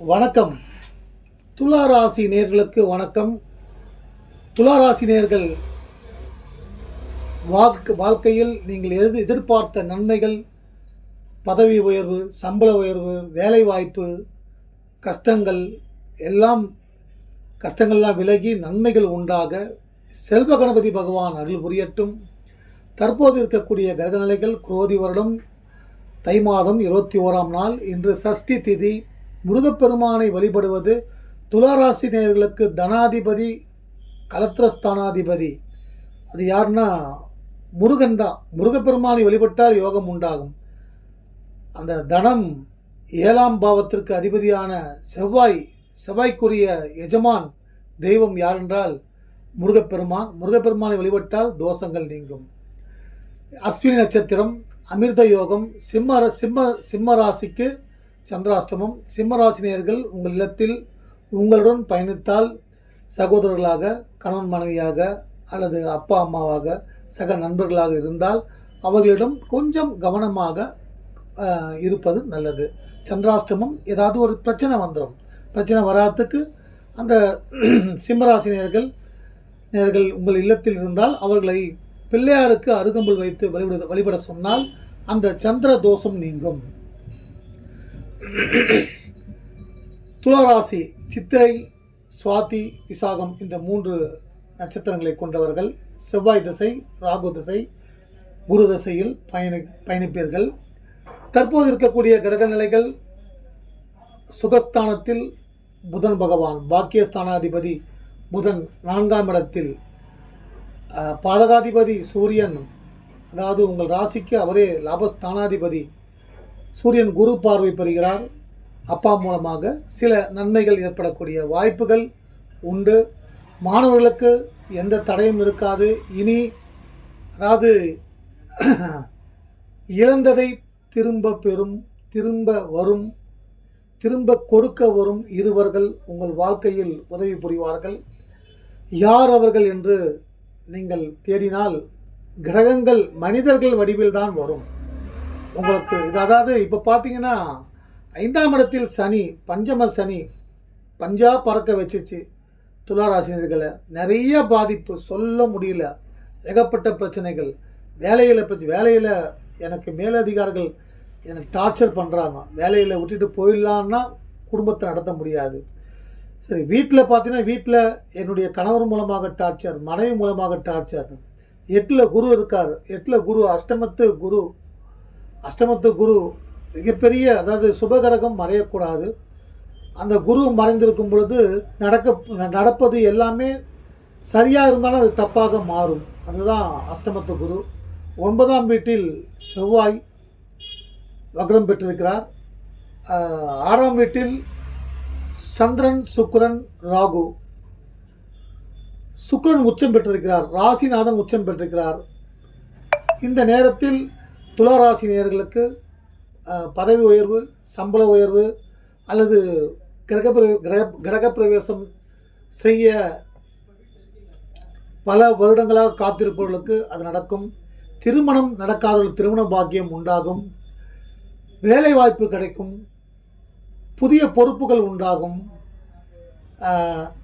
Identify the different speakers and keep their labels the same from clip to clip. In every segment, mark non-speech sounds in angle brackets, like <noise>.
Speaker 1: வணக்கம். துளாராசி நேர்களுக்கு வணக்கம். துளாராசி நேர்கள் வாழ்க்கை வாழ்க்கையில் நீங்கள் எது எதிர்பார்த்த நன்மைகள் பதவி உயர்வு சம்பள உயர்வு வேலைவாய்ப்பு கஷ்டங்கள் எல்லாம் கஷ்டங்கள்லாம் விலகி நன்மைகள் உண்டாக செல்வ கணபதி பகவான் அருள் புரியட்டும். தற்போது இருக்கக்கூடிய கிரகநிலைகள் குரோதி வருடம் தை மாதம் இருபத்தி ஓராம் நாள். இன்று சஷ்டி திதி. முருகப்பெருமானை வழிபடுவது துளாராசி நேயர்களுக்கு தனாதிபதி கலத்திரஸ்தானாதிபதி. அது யாருன்னா முருகன் தான். முருகப்பெருமானை வழிபட்டால் யோகம் உண்டாகும். அந்த தனம் ஏழாம் பாவத்திற்கு அதிபதியான செவ்வாய் செவ்வாய்க்குரிய எஜமான் தெய்வம் யாரென்றால் முருகப்பெருமான். முருகப்பெருமானை வழிபட்டால் தோஷங்கள் நீங்கும். அஸ்வினி நட்சத்திரம் அமிர்த யோகம் சிம்ம ர- சிம்ம சிம்ம ராசிக்கு சந்திராஷ்டமம் சிம்மராசினியர்கள் உங்கள் இல்லத்தில் உங்களுடன் பயணித்தால் சகோதரர்களாக கணவன் மனைவியாக அல்லது அப்பா அம்மாவாக சக நண்பர்களாக இருந்தால் அவர்களிடம் கொஞ்சம் கவனமாக இருப்பது நல்லது. சந்திராஷ்டமம் ஏதாவது ஒரு பிரச்சனை வந்துடும் பிரச்சனை வராதுக்கு அந்த <clears throat> சிம்மராசினியர்கள் நேர்கள் உங்கள் இல்லத்தில் இருந்தால் அவர்களை பிள்ளையாருக்கு அருகம்புல் வைத்து வழிபட வழிபட சொன்னால் அந்த சந்திர தோஷம் நீங்கும். துளாராசி சித்திரை சுவாதி விசாகம் இந்த மூன்று நட்சத்திரங்களை கொண்டவர்கள் செவ்வாய் திசை ராகு திசை குரு திசையில் பயணி பயணிப்பீர்கள். தற்போது இருக்கக்கூடிய கிரக நிலைகள் சுகஸ்தானத்தில் புதன் பகவான் பாக்கியஸ்தானாதிபதி புதன் நான்காம் இடத்தில். பாதகாதிபதி சூரியன் அதாவது உங்கள் ராசிக்கு அவரே லாபஸ்தானாதிபதி. சூரியன் குரு பார்வை பெறுகிறார். அப்பா மூலமாக சில நன்மைகள் ஏற்படக்கூடிய வாய்ப்புகள் உண்டு. மாணவர்களுக்கு எந்த தடையும் இருக்காது. இனி அதாவது <clears throat> இழந்ததை திரும்ப பெறும் திரும்ப வரும் திரும்ப கொடுக்க வரும் இருவர்கள் உங்கள் வாழ்க்கையில் உதவி புரிவார்கள். யார் அவர்கள் என்று நீங்கள் தேடினால் கிரகங்கள் மனிதர்கள் வடிவில் தான் வரும். உங்களுக்கு இது அதாவது இப்போ பார்த்தீங்கன்னா ஐந்தாம் இடத்தில் சனி பஞ்சம சனி பஞ்சா பறக்க வச்சிச்சு. துளாராசினியர்களை நிறைய பாதிப்பு சொல்ல முடியல. ஏகப்பட்ட பிரச்சனைகள். வேலையில் பிரச்சனை வேலையில் எனக்கு மேலதிகாரிகள் எனக்கு டார்ச்சர் பண்ணுறாங்க வேலையில் விட்டுட்டு போயிடலான்னா குடும்பத்தை நடத்த முடியாது. சரி வீட்டில் பார்த்தீங்கன்னா வீட்டில் என்னுடைய கணவர் மூலமாக டார்ச்சர் மனைவி மூலமாக டார்ச்சர் எட்டில் குரு இருக்கார். எட்டில் குரு அஷ்டமத்து குரு அஷ்டமத்து குரு மிகப்பெரிய அதாவது சுபகரகம் மறையக்கூடாது. அந்த குரு மறைந்திருக்கும் பொழுது நடக்க நடப்பது எல்லாமே சரியாக இருந்தாலும் அது தப்பாக மாறும். அதுதான் அஷ்டமத்து குரு. ஒன்பதாம் வீட்டில் செவ்வாய் வக்ரம் பெற்றிருக்கிறார். ஆறாம் வீட்டில் சந்திரன் சுக்கரன் ராகு. சுக்கரன் உச்சம் பெற்றிருக்கிறார். ராசிநாதன் உச்சம் பெற்றிருக்கிறார். இந்த நேரத்தில் துளாராசி நேர்களுக்கு பதவி உயர்வு சம்பள உயர்வு அல்லது கிரகப்பிரவே கிரக கிரகப்பிரவேசம் செய்ய பல வருடங்களாக காத்திருப்பவர்களுக்கு அது நடக்கும். திருமணம் நடக்காத திருமண பாக்கியம் உண்டாகும். வேலைவாய்ப்பு கிடைக்கும். புதிய பொறுப்புகள் உண்டாகும்.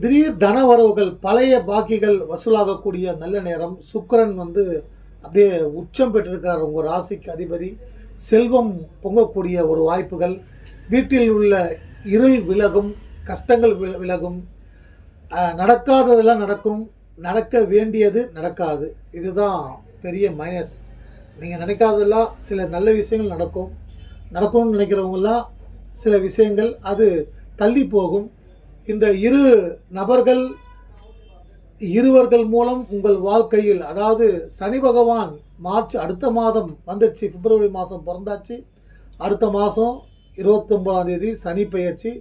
Speaker 1: திடீர் தனவரவுகள் பழைய பாக்கிகள் வசூலாகக்கூடிய நல்ல நேரம். சுக்கரன் வந்து அப்படியே உச்சம் பெற்றிருக்கிறார் உங்கள் ராசிக்கு அதிபதி. செல்வம் பொங்கக்கூடிய ஒரு வாய்ப்புகள். வீட்டில் உள்ள இருள் விலகும் கஷ்டங்கள் வில விலகும். நடக்காததெல்லாம் நடக்கும். நடக்க வேண்டியது நடக்காது. இதுதான் பெரிய மைனஸ் நீங்கள் நினைக்காததெல்லாம் சில நல்ல விஷயங்கள் நடக்கும். நடக்கும்னு நினைக்கிறவங்களாம் சில விஷயங்கள் அது தள்ளி போகும். இந்த இரு நபர்கள் இருவர்கள் மூலம் உங்கள் வாழ்க்கையில் அதாவது சனி பகவான் மார்ச் அடுத்த மாதம் வந்துடுச்சு பிப்ரவரி மாதம் பிறந்தாச்சு. அடுத்த மாதம் இருபத்தொம்பதாம் தேதி சனி பெயர்ச்சி.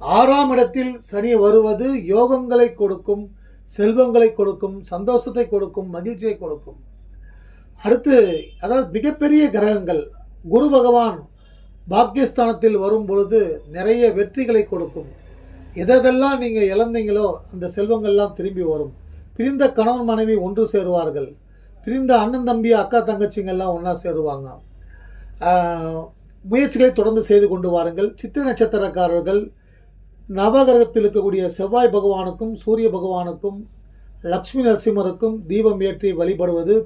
Speaker 1: ஆறாம் இடத்தில் சனி வருவது யோகங்களை கொடுக்கும் செல்வங்களை கொடுக்கும் சந்தோஷத்தை கொடுக்கும் மகிழ்ச்சியை கொடுக்கும். அடுத்து அதாவது மிகப்பெரிய கிரகங்கள். குரு பகவான் பாக்கியஸ்தானத்தில் வரும் பொழுது நிறைய வெற்றிகளை கொடுக்கும். எதெல்லாம் நீங்கள் இழந்தீங்களோ அந்த செல்வங்கள்லாம் திரும்பி வரும். பிரிந்த கணவன் மனைவி ஒன்று சேருவார்கள். பிரிந்த அண்ணன் தம்பி அக்கா தங்கச்சிங்கெல்லாம் ஒன்றா சேருவாங்க. முயற்சிகளை தொடர்ந்து செய்து கொண்டு வாருங்கள். சித்திர நட்சத்திரக்காரர்கள் நவகிரகத்தில் இருக்கக்கூடிய செவ்வாய் பகவானுக்கும் சூரிய பகவானுக்கும் லக்ஷ்மி நரசிம்மருக்கும் தீபம் ஏற்றி வழிபடுவது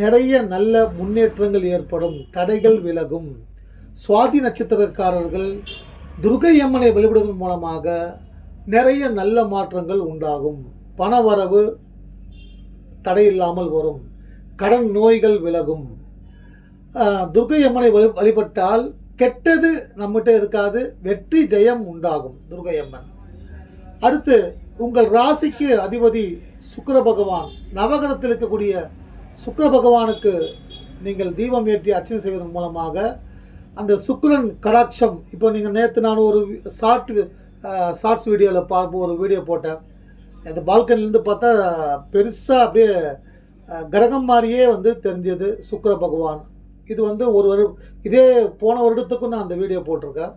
Speaker 1: நிறைய நல்ல முன்னேற்றங்கள் ஏற்படும். தடைகள் விலகும். சுவாதி நட்சத்திரக்காரர்கள் துர்கை அம்மனை வழிபடுவதன் மூலமாக நிறைய நல்ல மாற்றங்கள் உண்டாகும். பணவரவு தடையில்லாமல் வரும். கடன் நோய்கள் விலகும். துர்கை துர்க்கை அம்மனை வழி வழிபட்டால் கெட்டது நம்மகிட்ட இருக்காது வெற்றி ஜெயம் உண்டாகும் துர்க்கை அம்மன் அடுத்து உங்கள் ராசிக்கு அதிபதி சுக்கர பகவான். நவகரத்தில் இருக்கக்கூடிய சுக்கர பகவானுக்கு நீங்கள் தீபம் ஏற்றி அர்ச்சனை செய்வதன் மூலமாக அந்த சுக்குலன் கடாட்சம். இப்போ நீங்கள் நேற்று நான் ஒரு ஷார்ட் ஷார்ட்ஸ் வீடியோவில் பார்ப்போம் ஒரு வீடியோ போட்டேன். அந்த பால்கனிலேருந்து பார்த்தா பெருசாக அப்படியே கிரகம் மாதிரியே வந்து தெரிஞ்சது சுக்கர பகவான். இது வந்து ஒரு வரு இதே போன வருடத்துக்கும் நான் அந்த வீடியோ போட்டிருக்கேன்.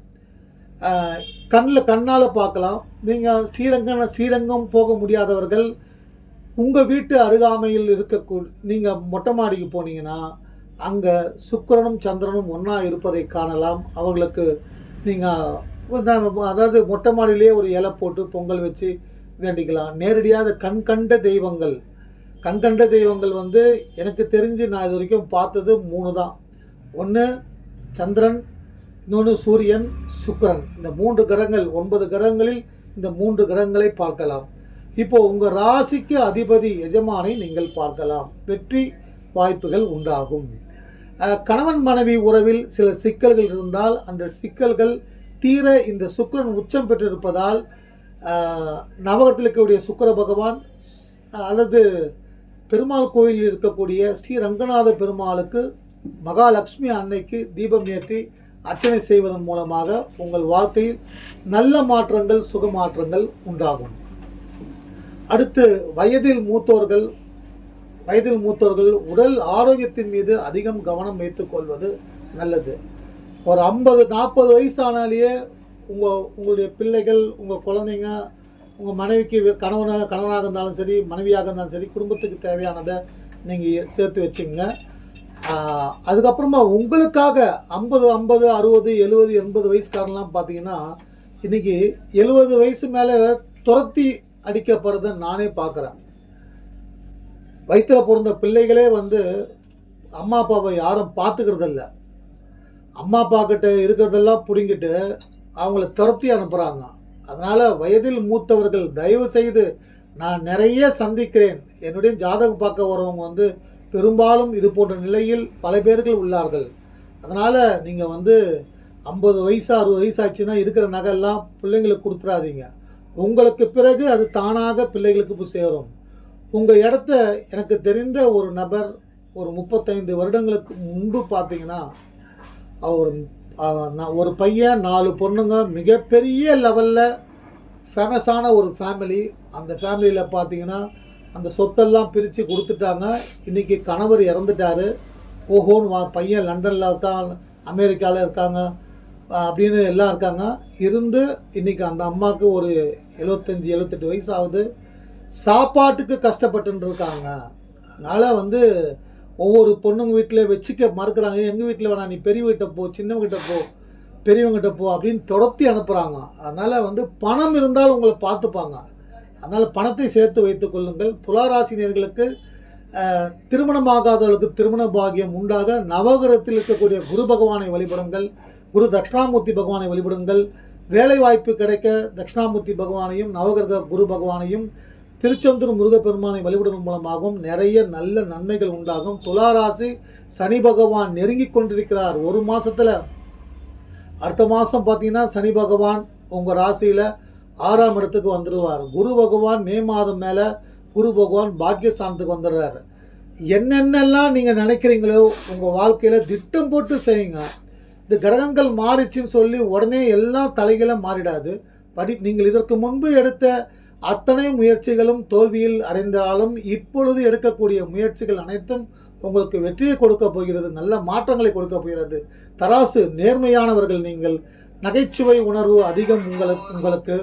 Speaker 1: கண்ணில் கண்ணால் பார்க்கலாம். நீங்கள் ஸ்ரீரங்கம் ஸ்ரீரங்கம் போக முடியாதவர்கள் உங்கள் வீட்டு அருகாமையில் இருக்கக்கூ நீங்கள் மொட்டை மாடிக்கு போனீங்கன்னா அங்கே சுக்கரனும் சந்திரனும் ஒன்றா இருப்பதை காணலாம். அவங்களுக்கு நீங்கள் அதாவது மொட்டை மாடியிலேயே ஒரு இலை போட்டு பொங்கல் வச்சு வேண்டிக்கலாம். நேரடியாக கண் கண்ட தெய்வங்கள். கண் கண்ட தெய்வங்கள் வந்து எனக்கு தெரிஞ்சு நான் இது வரைக்கும் பார்த்தது மூணு தான். ஒன்று சந்திரன் இன்னொன்று சூரியன் சுக்கரன். இந்த மூன்று கிரகங்கள் ஒன்பது கிரகங்களில் இந்த மூன்று கிரகங்களை பார்க்கலாம். இப்போ உங்கள் ராசிக்கு அதிபதி எஜமானை நீங்கள் பார்க்கலாம். வெற்றி வாய்ப்புகள் உண்டாகும். கணவன் மனைவி உறவில் சில சிக்கல்கள் இருந்தால் அந்த சிக்கல்கள் தீர இந்த சுக்கிரன் உச்சம் பெற்றிருப்பதால் நவகத்தில் இருக்கக்கூடிய சுக்கிர பகவான் அல்லது பெருமாள் கோயிலில் இருக்கக்கூடிய ஸ்ரீ ரங்கநாத பெருமாளுக்கு மகாலட்சுமி அன்னைக்கு தீபம் ஏற்றி அர்ச்சனை செய்வதன் மூலமாக உங்கள் வாழ்க்கையில் நல்ல மாற்றங்கள் சுக மாற்றங்கள் உண்டாகும். அடுத்து வயதில் மூத்தோர்கள் வயதில் மூத்தோர்கள் உடல் ஆரோக்கியத்தின் மீது அதிகம் கவனம் வைத்துக் கொள்வது நல்லது. ஒரு ஐம்பது நாற்பது வயசானாலேயே உங்கள் உங்களுடைய பிள்ளைகள் உங்கள் குழந்தைங்க உங்கள் மனைவிக்கு கணவனாக கணவனாக இருந்தாலும் சரி மனைவியாக இருந்தாலும் சரி குடும்பத்துக்கு தேவையானதை நீங்கள் சேர்த்து வச்சுங்க அதுக்கப்புறமா உங்களுக்காக ஐம்பது ஐம்பது அறுபது எழுபது எண்பது வயசுக்காரன்லாம் பார்த்தீங்கன்னா இன்னைக்கு எழுபது வயசு மேலே துரத்தி அடிக்கப்படுறதை நானே பார்க்குறேன். வயிற்றில் பிறந்த பிள்ளைகளே வந்து அம்மா அப்பாவை யாரும் பார்த்துக்கிறதில்ல. அம்மா அப்பா கிட்ட இருக்கிறதெல்லாம் பிடுங்கிட்டு அவங்கள துரத்தி அனுப்புகிறாங்க அதனால் வயதில் மூத்தவர்கள் தயவு செய்து நான் நிறைய சந்திக்கிறேன். என்னுடைய ஜாதகம் பார்க்க வரவங்க வந்து பெரும்பாலும் இது போன்ற நிலையில் பல பேர்கள் உள்ளார்கள். அதனால் நீங்கள் வந்து ஐம்பது வயசு அறுபது வயசு ஆச்சுன்னா இருக்கிற நகையெல்லாம் பிள்ளைங்களுக்கு கொடுத்துறாதீங்க. உங்களுக்கு பிறகு அது தானாக பிள்ளைகளுக்கு போய் சேரும். உங்கள் இடத்த எனக்கு தெரிந்த ஒரு நபர் ஒரு முப்பத்தைந்து வருடங்களுக்கு முன்பு பார்த்தீங்கன்னா அவர் நான் ஒரு பையன் நாலு பொண்ணுங்க மிகப்பெரிய லெவலில் ஃபேமஸான ஒரு ஃபேமிலி அந்த ஃபேமிலியில் பார்த்தீங்கன்னா அந்த சொத்தெல்லாம் பிரித்து கொடுத்துட்டாங்க. இன்றைக்கி கணவர் இறந்துட்டாரு. ஓஹோன்னு வா பையன் லண்டனில் இருக்கான் அமெரிக்காவில் இருக்காங்க அப்படின்னு எல்லாம் இருக்காங்க. இருந்து இன்றைக்கி அந்த அம்மாவுக்கு ஒரு எழுபத்தஞ்சி எழுபத்தெட்டு வயசு ஆகுது. சாப்பாட்டுக்கு கஷ்டப்பட்டுருக்காங்க அதனால் வந்து ஒவ்வொரு பொண்ணுங்க வீட்டில் வச்சுக்க மறுக்கிறாங்க. எங்கள் வீட்டில் வேணாம் நீ பெரியவங்கிட்ட போ சின்னவங்கிட்ட போ பெரியவங்கிட்ட போ அப்படின்னு தொடர்த்தி அனுப்புகிறாங்க அதனால் வந்து பணம் இருந்தால் உங்களை பார்த்துப்பாங்க. அதனால் பணத்தை சேர்த்து வைத்துக் கொள்ளுங்கள். துளாராசினியர்களுக்கு திருமணமாகாதவர்களுக்கு திருமண பாகியம் உண்டாக நவகிரகத்தில் இருக்கக்கூடிய குரு பகவானை வழிபடுங்கள். குரு தட்சிணாமூர்த்தி பகவானை வழிபடுங்கள். வேலை வாய்ப்பு கிடைக்க தட்சிணாமூர்த்தி பகவானையும் நவகிரக குரு பகவானையும் திருச்செந்தூர் முருகப்பெருமானை வழிபடுவதன் மூலமாகவும் நிறைய நல்ல நன்மைகள் உண்டாகும். துளாராசி சனி பகவான் நெருங்கி கொண்டிருக்கிறார். ஒரு மாதத்தில் அடுத்த மாதம் பார்த்தீங்கன்னா சனி பகவான் உங்கள் ராசியில் ஆறாம் இடத்துக்கு வந்துடுவார் குரு பகவான் மே மாதம் மேலே குரு பகவான் பாக்கியஸ்தானத்துக்கு வந்துடுறாரு. என்னென்னலாம் நீங்கள் நினைக்கிறீங்களோ உங்கள் வாழ்க்கையில் திட்டம் போட்டு செய்யுங்க. இந்த கிரகங்கள் மாறிச்சுன்னு சொல்லி உடனே எல்லாம் தலைகளை மாறிடாது. படி நீங்கள் இதற்கு முன்பு எடுத்த அத்தனை முயற்சிகளும் தோல்வியில் அடைந்தாலும் இப்பொழுது எடுக்கக்கூடிய முயற்சிகள் அனைத்தும் உங்களுக்கு வெற்றியை கொடுக்க போகிறது நல்ல மாற்றங்களை கொடுக்க போகிறது. தராசு நேர்மையானவர்கள் நீங்கள். நகைச்சுவை உணர்வு அதிகம் உங்களுக்கு. உங்களுக்கு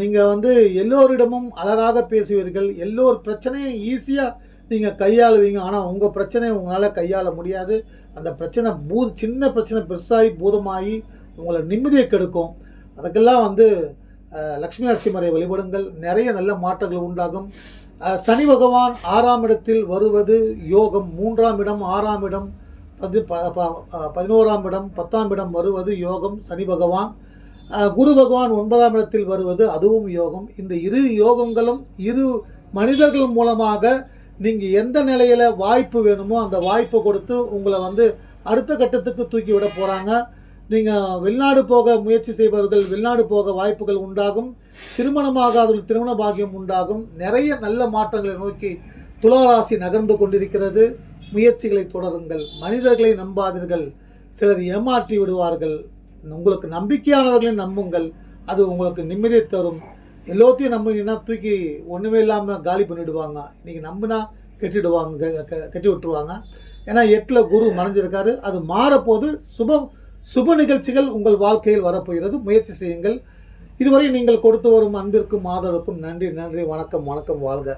Speaker 1: நீங்கள் வந்து எல்லோரிடமும் அழகாக பேசுவீர்கள். எல்லோர் பிரச்சனையும் ஈஸியாக நீங்கள் கையாளுவீங்க. ஆனால் உங்கள் பிரச்சனையை உங்களால் கையாள முடியாது. அந்த பிரச்சனை பூ சின்ன பிரச்சனை பெருசாகி பூதமாகி உங்களை நிம்மதியை கெடுக்கும். அதுக்கெல்லாம் வந்து லக்ஷ்மி நரசிம்மரை வழிபடுங்கள். நிறைய நல்ல மாற்றங்கள் உண்டாகும். சனி பகவான் ஆறாம் இடத்தில் வருவது யோகம். மூன்றாம் இடம் ஆறாம் இடம் பதி ப- ப- பதினோராம் இடம் பத்தாம் இடம் வருவது யோகம். சனி பகவான் குரு பகவான் ஒன்பதாம் இடத்தில் வருவது அதுவும் யோகம். இந்த இரு யோகங்களும் இரு மனிதர்கள் மூலமாக நீங்கள் எந்த நிலையில் வாய்ப்பு வேணுமோ அந்த வாய்ப்பை கொடுத்து உங்களை வந்து அடுத்த கட்டத்துக்கு தூக்கி விட போகிறாங்க நீங்கள் வெளிநாடு போக முயற்சி செய்பவர்கள் வெளிநாடு போக வாய்ப்புகள் உண்டாகும். திருமணமாகாதவர்கள் திருமண பாக்கியம் உண்டாகும். நிறைய நல்ல மாற்றங்களை நோக்கி துளாராசி நகர்ந்து கொண்டிருக்கிறது. முயற்சிகளை தொடருங்கள். மனிதர்களை நம்பாதீர்கள். சிலர் ஏமாற்றி விடுவார்கள். உங்களுக்கு நம்பிக்கையானவர்களை நம்புங்கள். அது உங்களுக்கு நிம்மதியை தரும். எல்லாத்தையும் நம்பினீங்கன்னா தூக்கி ஒன்றுமே இல்லாமல் காலி பண்ணிவிடுவாங்க நீங்கள் நம்பினா கெட்டிடுவாங்க க- விட்டுருவாங்க ஏன்னா எட்டில் குரு மறைஞ்சிருக்காரு. அது மாறப்போது சுபம் சுப நிகழ்ச்சிகள் உங்கள் வாழ்க்கையில் வரப்போகிறது. முயற்சி செய்யுங்கள். இதுவரை நீங்கள் கொடுத்து வரும் அன்பிற்கும் ஆதரவுக்கும் நன்றி நன்றி வணக்கம் வணக்கம் வாழ்க.